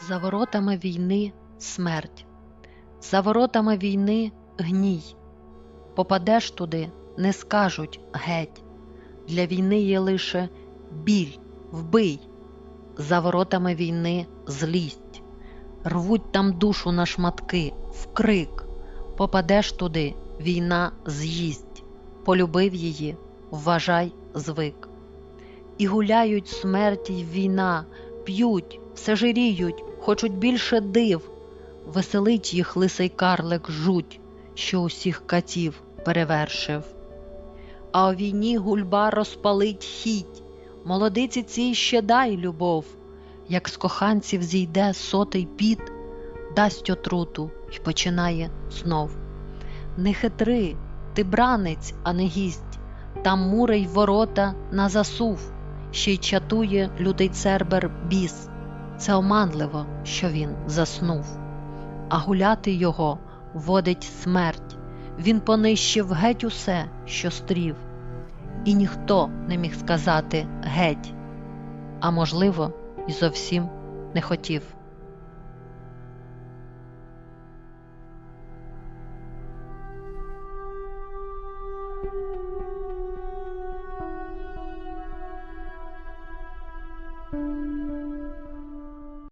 За воротами війни смерть, за воротами війни гній. Попадеш туди, не скажуть геть. Для війни є лише біль, вбий, за воротами війни злість. Рвуть там душу на шматки, в крик. Попадеш туди, війна з'їсть. Полюбив її, вважай, звик. І гуляють смерті й війна, п'ють, все жиріють, хочуть більше див. Веселить їх лисий карлик жуть, що усіх катів перевершив. А у війні гульба розпалить хіть, молодиці цій ще дай любов, як з коханців зійде сотий піт, дасть отруту й починає знов. Не хитри, ти бранець, а не гість, там мури й ворота на засув, ще й чатує лютий цербер біс. Це оманливо, що він заснув, а гуляти його водить смерть. Він понищив геть усе, що стрів, і ніхто не міг сказати геть, а можливо, і зовсім не хотів.